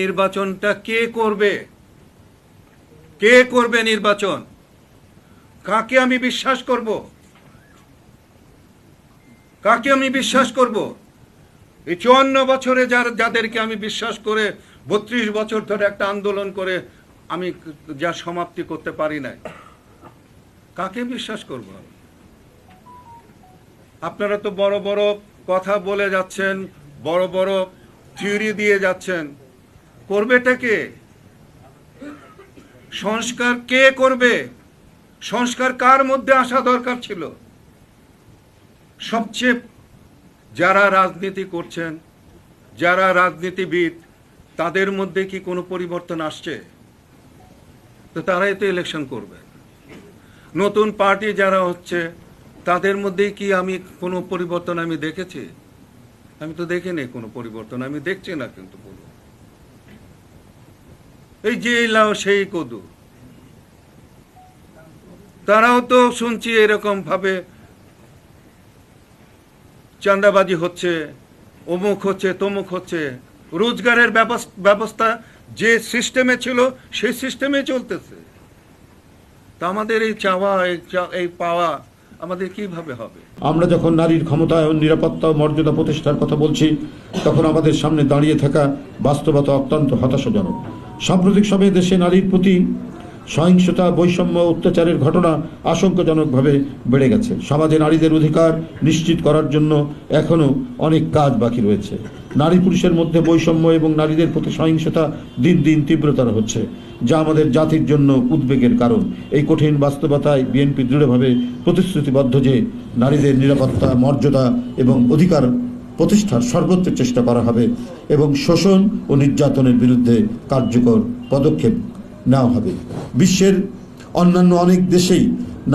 নির্বাচনটা কে করবে? কে করবে নির্বাচন? কাকে আমি বিশ্বাস করব? কাকে আমি বিশ্বাস করব? এই চুয়ান্ন বছরে যার, যাদেরকে আমি বিশ্বাস করে বত্রিশ বছর ধরে একটা আন্দোলন করে আমি যা সমাপ্তি করতে পারি নাই, কাকে বিশ্বাস করব? আপনারা তো বড় বড় কথা বলে যাচ্ছেন, বড় বড় থিওরি দিয়ে যাচ্ছেন। করবেটা কে সংস্কার কে করবে? সংস্কার কার মধ্যে আসা দরকার ছিল? সবচেয়ে যারা রাজনীতি করছেন, যারা রাজনীতিবিদ, তাদের মধ্যে কি কোনো পরিবর্তন আসছে? তো তারাই তো ইলেকশন করবে। নতুন পার্টি যারা হচ্ছে, তাদের মধ্যে কি আমি কোনো পরিবর্তন আমি দেখেছি? আমি তো দেখিনি কোনো পরিবর্তন, আমি দেখছি না কিন্তু বলুন এই যে লাও, সেই কদু। তারাও তো শুনছি এরকম ভাবে চাঁদাবাজি হচ্ছে, অমুক হচ্ছে, তমুক হচ্ছে। রোজগারের ব্যবস্থা যে সিস্টেমে ছিল, সেই সিস্টেমে চলতেছে। তা আমাদের এই চাওয়া, এই পাওয়া আমাদের কীভাবে হবে? আমরা যখন নারীর ক্ষমতায়ন নিরাপত্তা ও মর্যাদা প্রতিষ্ঠার কথা বলছি, তখন আমাদের সামনে দাঁড়িয়ে থাকা বাস্তবতা অত্যন্ত হতাশাজনক। সাম্প্রতিক সময়ে দেশে নারীর প্রতি সহিংসতা, বৈষম্য, অত্যাচারের ঘটনা আশঙ্কাজনকভাবে বেড়ে গেছে। সমাজে নারীদের অধিকার নিশ্চিত করার জন্য এখনও অনেক কাজ বাকি রয়েছে। নারী পুরুষের মধ্যে বৈষম্য এবং নারীদের প্রতি সহিংসতা দিন দিন তীব্রতর হচ্ছে, যা আমাদের জাতির জন্য উদ্বেগের কারণ। এই কঠিন বাস্তবতায় বিএনপি দৃঢ়ভাবে প্রতিশ্রুতিবদ্ধ যে, নারীদের নিরাপত্তা, মর্যাদা এবং অধিকার প্রতিষ্ঠার সর্বোচ্চ চেষ্টা করা হবে এবং শোষণ ও নির্যাতনের বিরুদ্ধে কার্যকর পদক্ষেপ নেওয়া হবে। বিশ্বের অন্যান্য অনেক দেশেই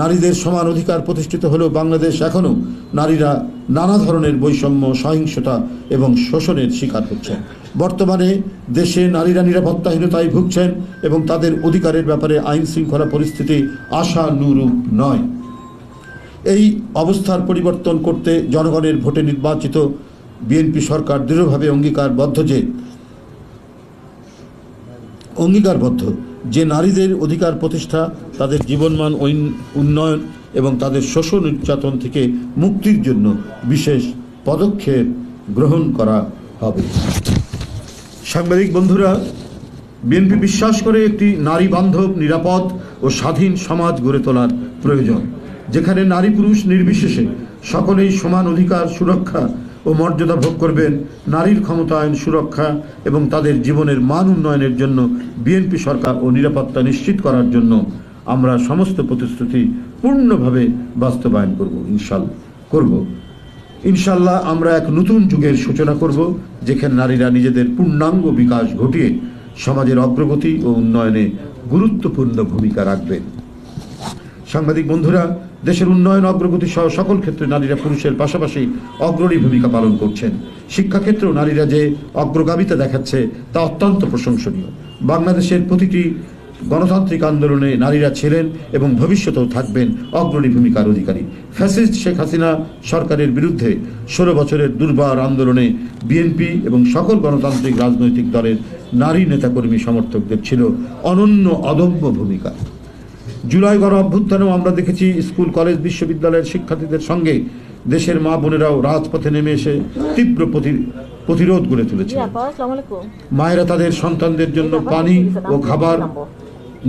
নারীদের সমান অধিকার প্রতিষ্ঠিত হলেও বাংলাদেশ এখনও নারীরা নানা ধরনের বৈষম্য, সহিংসতা এবং শোষণের শিকার হচ্ছে। বর্তমানে দেশে নারীরা নিরাপত্তাহীনতায় ভুগছেন এবং তাদের অধিকারের ব্যাপারে আইন শৃঙ্খলা পরিস্থিতি আশানুরূপ নয়। এই অবস্থার পরিবর্তন করতে জনগণের ভোটে নির্বাচিত বিএনপি সরকার দৃঢ়ভাবে অঙ্গীকারবদ্ধ যে অঙ্গীকারবদ্ধ যে নারীদের অধিকার প্রতিষ্ঠা, তাদের জীবনমান উন্নয়ন এবং তাদের শোষণ নির্যাতন থেকে মুক্তির জন্য বিশেষ পদক্ষেপ গ্রহণ করা হবে। সাংবাদিক বন্ধুরা, বিএনপি বিশ্বাস করে একটি নারী বান্ধব নিরাপদ ও স্বাধীন সমাজ গড়ে তোলার প্রয়োজন, যেখানে নারী পুরুষ নির্বিশেষে সকলেই সমান অধিকার সুরক্ষা ও মর্যাদা ভোগ করবেন। নারীর ক্ষমতায়ন, সুরক্ষা এবং তাদের জীবনের মান উন্নয়নের জন্য বিএনপি সরকার ও নিরাপত্তা নিশ্চিত করার জন্য আমরা সমস্ত প্রতিশ্রুতি পূর্ণভাবে বাস্তবায়ন করব ইনশাল্লাহ করব। ইনশাল্লাহ আমরা এক নতুন যুগের সূচনা করব, যেখানে নারীরা নিজেদের পূর্ণাঙ্গ বিকাশ ঘটিয়ে সমাজের অগ্রগতি ও উন্নয়নে গুরুত্বপূর্ণ ভূমিকা রাখবেন সাংবাদিক বন্ধুরা, দেশের উন্নয়ন, অগ্রগতি সহ সকল ক্ষেত্রে নারীরা পুরুষের পাশাপাশি অগ্রণী ভূমিকা পালন করছেন। শিক্ষাক্ষেত্রেও নারীরা যে অগ্রগামিতা দেখাচ্ছে, তা অত্যন্ত প্রশংসনীয়। বাংলাদেশের প্রতিটি গণতান্ত্রিক আন্দোলনে নারীরা ছিলেন এবং ভবিষ্যতেও থাকবেন অগ্রণী ভূমিকার অধিকারী। ফ্যাসিস্ট শেখ হাসিনা সরকারের বিরুদ্ধে ষোলো বছরের দুর্বার আন্দোলনে বিএনপি এবং সকল গণতান্ত্রিক রাজনৈতিক দলের নারী নেতাকর্মী সমর্থকদের ছিল অনন্য অদম্য ভূমিকা। জুলাই গণ অভ্যুত্থানেও আমরা দেখেছি স্কুল কলেজ বিশ্ববিদ্যালয়ের শিক্ষার্থীদের সঙ্গে দেশের মা বোনেরাও রাজপথে নেমে এসে তীব্র প্রতিরোধ গড়ে তুলেছে। মায়েরা তাদের সন্তানদের জন্য পানি ও খাবার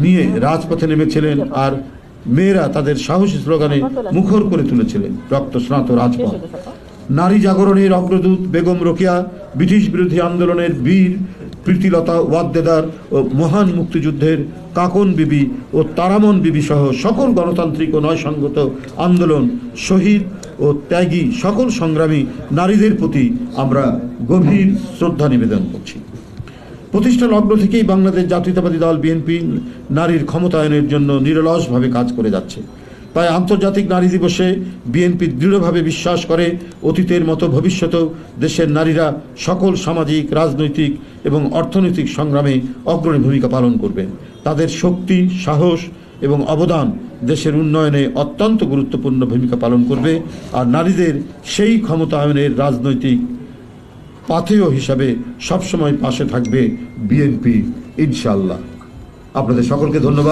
নিয়ে রাজপথে নেমেছিলেন আর মেয়েরা তাদের সাহসী স্লোগানে মুখর করে তুলেছিলেন রক্ত স্নাত রাজপথ। নারী জাগরণের অগ্রদূত বেগম রোকেয়া ব্রিটিশ বিরোধী আন্দোলনের বীর প্রীতিলতা ওয়াদ্দেদার ও মহান মুক্তিযুদ্ধের কাকন বিবি ও তারামন বিবি সহ সকল গণতান্ত্রিক ও নয়সঙ্গত আন্দোলন, শহীদ ও ত্যাগী সকল সংগ্রামী নারীদের প্রতি আমরা গভীর শ্রদ্ধা নিবেদন করছি। প্রতিষ্ঠা লগ্ন থেকেই বাংলাদেশ জাতীয়তাবাদী দল বিএনপি নারীর ক্ষমতায়নের জন্য নিরলসভাবে কাজ করে যাচ্ছে। তাই আন্তর্জাতিক নারী দিবসে বিএনপি দৃঢ়ভাবে বিশ্বাস করে অতীতের মতো ভবিষ্যতেও দেশের নারীরা সকল সামাজিক, রাজনৈতিক এবং অর্থনৈতিক সংগ্রামে অগ্রণী ভূমিকা পালন করবেন। তাদের শক্তি, সাহস এবং অবদান দেশের উন্নয়নে অত্যন্ত গুরুত্বপূর্ণ ভূমিকা পালন করবে আর নারীদের সেই ক্ষমতায়নের রাজনৈতিক পাথেয় হিসাবে সবসময় পাশে থাকবে বিএনপি ইনশাল্লাহ আপনাদের সকলকে ধন্যবাদ।